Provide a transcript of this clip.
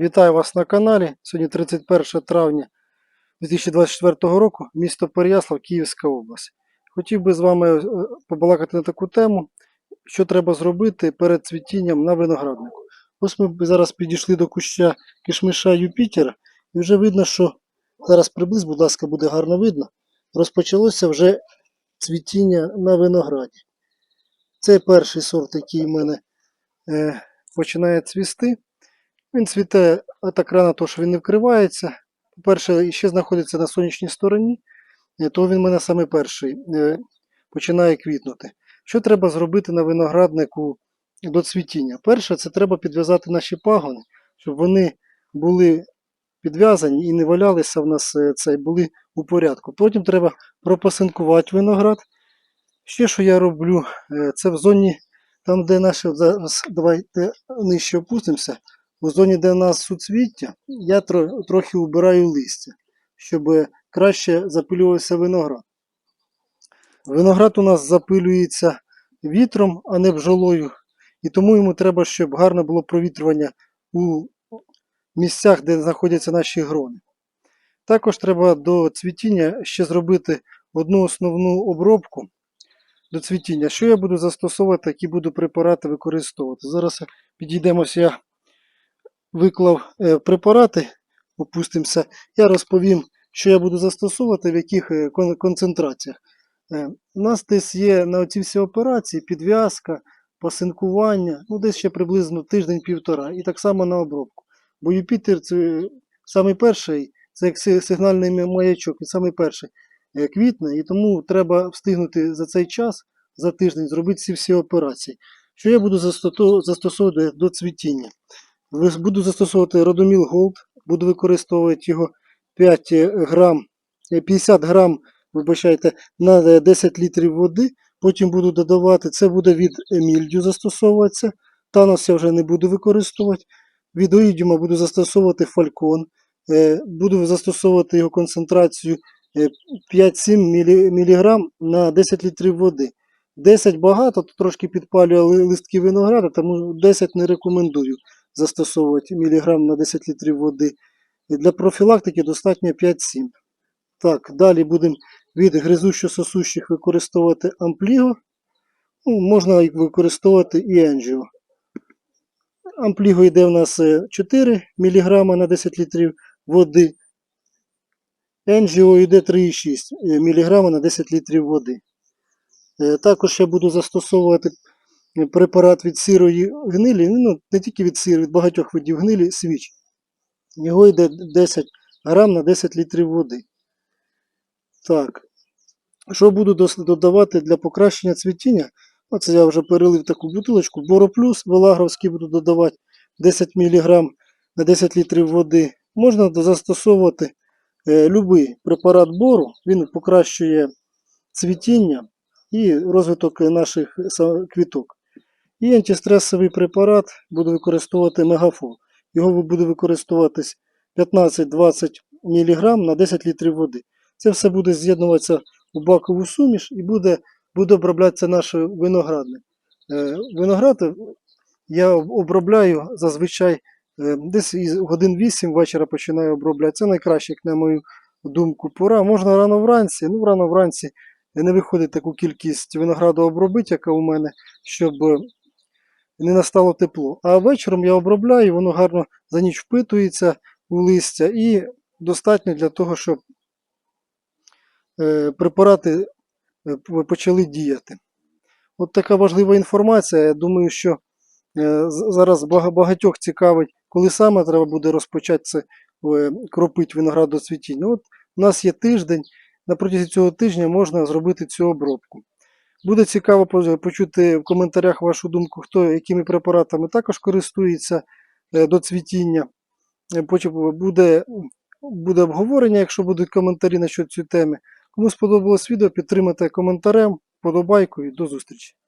Вітаю вас на каналі. Сьогодні 31 травня 2024 року, місто Переяслав, Київська область. Хотів би з вами е, побалакати на таку тему, що треба зробити перед цвітінням на винограднику. Ось ми зараз підійшли до куща кишмиша Юпітера, і вже видно, що зараз приблизь, будь ласка, буде гарно видно. Розпочалося вже цвітіння на винограді. Це перший сорт, який в мене е, починає цвісти. Він цвіте так рано, тому що він не вкривається. По-перше, ще знаходиться на сонячній стороні, е, то він в мене саме перший е, починає квітнути. Що треба зробити на винограднику до цвітіння? Перше, це треба підв'язати наші пагони, щоб вони були підв'язані і не валялися в нас е, це, були у порядку. Потім треба пропасинкувати виноград. Ще що я роблю, це в зоні, там, де наші, зараз давайте нижче опустимося. У зоні, де у нас суцвіття, я трохи убираю листя, щоб краще запилювався виноград. Виноград у нас запилюється вітром, а не бджолою, і тому йому треба, щоб гарно було провітрювання у місцях, де знаходяться наші грони. Також треба до цвітіння ще зробити одну основну обробку до цвітіння. Що я буду застосовувати, які буду препарати використовувати. Зараз підійдемося, виклав е, препарати, опустимося, я розповім, що я буду застосовувати, в яких е, концентраціях. Е, У нас десь є на оці всі операції підв'язка, пасинкування, ну десь ще приблизно тиждень-півтора, і так само на обробку. Бо Юпітер це самий перший, це як сигнальний маячок, він самий перший квітне, і тому треба встигнути за цей час, за тиждень, зробити ці всі операції. Що я буду застосовувати до цвітіння? Буду застосовувати Родоміл Gold, буду використовувати його 5 грам, е, 50 грам, вибачайте, на е, 10 літрів води. Потім буду додавати, це буде від Емільдю застосовуватися. Танос я вже не буду використовувати. Від Оїдіума буду застосовувати фалькон. Е, Буду застосовувати його концентрацію е, 5-7 мілі- міліграм на 10 літрів води. 10 багато, то трошки підпалює листки винограда, тому 10 не рекомендую застосовувати міліграм на 10 літрів води. І для профілактики достатньо 5-7. Так, далі будемо від гризущо-сосущих використовувати ампліго. Ну, можна використовувати і енджіо. Ампліго йде у нас е, 4 мг на 10 літрів води. Енджіо йде 3,6 мг на 10 літрів води. Е, Також я буду застосовувати е, препарат від сирої гнилі, ну не тільки від сиру, від багатьох видів гнилі, свіч. Його йде 10 грам на 10 літрів води. Так. Що буду додавати для покращення цвітіння? Оце я вже перелив таку бутилочку. Бороплюс Велагровський буду додавати 10 мг на 10 літрів води. Можна застосовувати е, будь-який препарат бору, він покращує цвітіння і розвиток наших квіток. І антистресовий препарат буду використовувати мегафол. Його буду використовуватись 15-20 мг на 10 літрів води. Це все буде з'єднуватися у бакову суміш і буде, буде оброблятися наш виноградник. Е, Виноград е, я обробляю зазвичай е, десь годин 8 вечора починаю обробляти. Це найкраще, як на мою думку, пора. Можна рано вранці, ну рано вранці не виходить таку кількість винограду обробити, яка у мене, щоб не настало тепло. А вечором я обробляю, воно гарно за ніч впитується у листя і достатньо для того, щоб е, препарати е, почали діяти. От така важлива інформація. Я думаю, що е, зараз багатьох цікавить, коли саме треба буде розпочати це кропити виноград до цвітіння. От у нас є тиждень, на протязі цього тижня можна зробити цю обробку. Буде цікаво почути в коментарях вашу думку, хто якими препаратами також користується е, до цвітіння. Е, буде, буде обговорення, якщо будуть коментарі на що цієї теми. Кому сподобалось відео, підтримайте коментарем, подобайкою. До зустрічі!